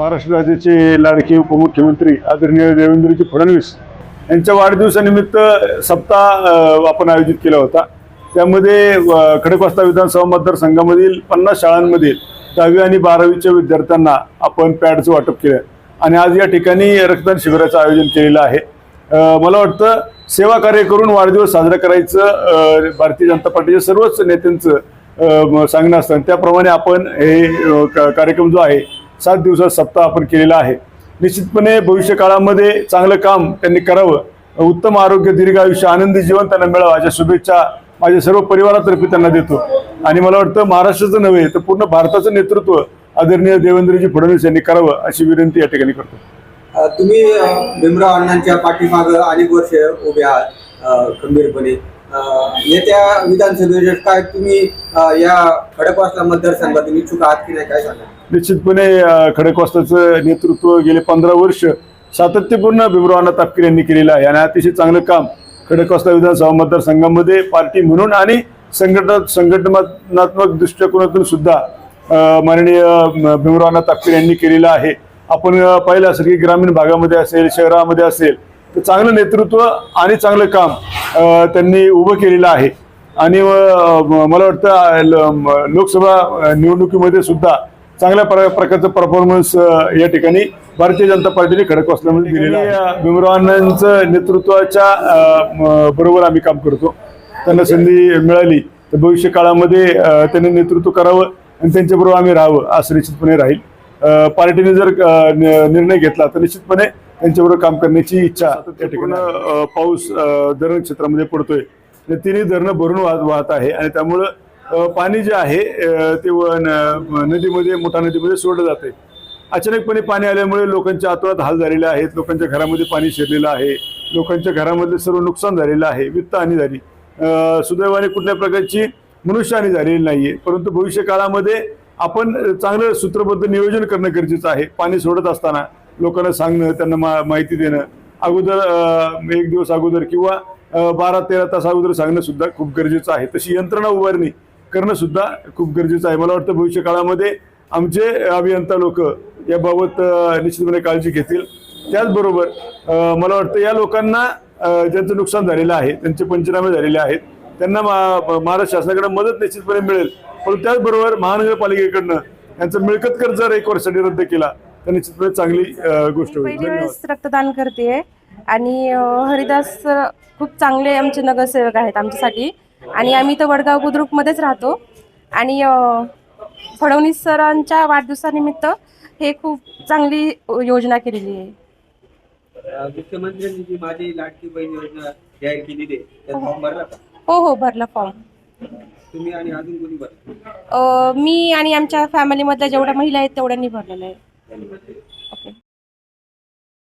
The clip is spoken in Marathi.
महाराष्ट्र राज्याचे लाडके उपमुख्यमंत्री आदरणीय देवेंद्रजी फडणवीस यांच्या वाढदिवसानिमित्त सप्ताह आपण आयोजित केला होता. त्यामध्ये खडकवास्ता विधानसभा मतदारसंघामधील पन्नास शाळांमधील दहावी आणि बारावीच्या विद्यार्थ्यांना आपण पॅडचं वाटप केलं. आणि आज या ठिकाणी रक्तदान शिबिराचं आयोजन केलेलं आहे. मला वाटतं सेवा कार्य करून वाढदिवस साजरा करायचं भारतीय जनता पार्टीच्या सर्वच नेत्यांचं सांगणं असतं. त्याप्रमाणे आपण हे कार्यक्रम जो आहे सात दिवसात सप्ताह आपण केलेला आहे. निश्चितपणे भविष्य काळामध्ये चांगलं काम त्यांनी करावं. उत्तम आरोग्य दीर्घ आयुष्य आनंदी जीवन त्यांना मिळावं अशा शुभेच्छा माझ्या सर्व परिवारातर्फे त्यांना देतो. आणि मला वाटतं महाराष्ट्राचं नव्हे तर पूर्ण भारताचं नेतृत्व आदरणीय देवेंद्रजी फडणवीस यांनी करावं अशी विनंती या ठिकाणी करतो. तुम्ही भीमराव अण्णांच्या पाठीमाग अनेक वर्ष उभे आहात खंबीरपणे. येत्या विधानसभेचे काय तुम्ही या खडकवासला मतदारसंघातून इच्छुक आहात की नाही काय सांगा निश्चितपणे अ, खडकवासलाचं नेतृत्व गेले पंधरा वर्ष सातत्यपूर्ण भीमरावांना तापकीर यांनी केलेलं आहे. आणि अतिशय चांगलं काम खडकवासला विधानसभा मतदारसंघामध्ये पार्टी म्हणून आणि संघटना संघटनात्मक दृष्टिकोनातून सुद्धा माननीय भीमरावना तापकीर यांनी केलेलं आहे. आपण पाहिलं असेल की ग्रामीण भागामध्ये असेल शहरामध्ये असेल चांगलं नेतृत्व आणि चांगलं काम त्यांनी उभं केलेलं आहे. आणि मला वाटतं लोकसभा निवडणुकीमध्ये सुद्धा चांगल्या प्र प्रकारचं परफॉर्मन्स या ठिकाणी भारतीय जनता पार्टीने खडकवासल्यामध्ये दिलेलं आहे. भीमरावांचं नेतृत्वाच्या बरोबर आम्ही काम करतो. त्यांना संधी मिळाली तर भविष्य काळामध्ये त्यांनी नेतृत्व करावं आणि त्यांच्याबरोबर आम्ही राहावं असं निश्चितपणे राहील. पार्टीने जर निर्णय घेतला तर निश्चितपणे त्यांच्याबरोबर काम करण्याची इच्छा त्या ठिकाणी पाऊस धरण क्षेत्रामध्ये पडतोय. तर तिन्ही धरणं भरून वाहत वाहत आहे. आणि त्यामुळं पाणी जे आहे ते व- न- नदीमध्ये मोठा नदीमध्ये सोडलं जाते अचानकपणे पाणी आल्यामुळे लोकांच्या आतोळात हाल झालेले आहेत. लोकांच्या घरामध्ये पाणी शिरलेलं आहे. लोकांच्या घरामधले सर्व नुकसान झालेलं आहे. वित्तहानी झाली. अ, सुदैवाने कुठल्या प्रकारची मनुष्यहानी झालेली नाहीये. परंतु भविष्य काळामध्ये आपण चांगलं सूत्रबद्ध नियोजन करणं गरजेचं आहे. पाणी सोडत असताना लोकांना सांगणं त्यांना मा- माहिती देणं. अगोदर एक दिवस अगोदर किंवा बारा तेरा तास अगोदर सांगणं सुद्धा खूप गरजेचं आहे. तशी यंत्रणा उभारणी करणं सुद्धा खूप गरजेचं आहे. मला वाटतं भविष्य काळामध्ये आमचे अभियंता लोक याबाबत निश्चितपणे काळजी घेतील. त्याचबरोबर मला वाटतं या लोकांना ज्यांचं नुकसान झालेलं आहे त्यांचे पंचनामे झालेले आहेत त्यांना मा- महाराष्ट्र शासनाकडे मदत निश्चितपणे मिळेल. पण त्याचबरोबर महानगरपालिकेकडनं यांचं मिळकत कर जर एक वर्षासाठी रद्द केला तर निश्चितपणे चांगली गोष्ट होईल. पहिली धन्यवाद. वेळेस रक्तदान करते आणि हरिदास सर खूप चांगले आमचे नगरसेवक आहेत आमच्यासाठी. आणि आम्ही तर वडगाव बुद्रुकमध्येच राहतो. आणि फडणवीस सरांच्या वाढदिवसानिमित्त हे खूप चांगली योजना केलेली आहे. मुख्यमंत्र्यांनी जी माझी लाडकी बहीण योजना जाहीर केलेली आहे त्यात फॉर्म भरला का? हो हो भरला फॉर्म. तुम्ही आणि अजून कोणी भरला? अं, मी आणि आमच्या फॅमिलीमधल्या जेवढ्या महिला आहेत तेवढ्यांनी भरलेलं आहे. animación.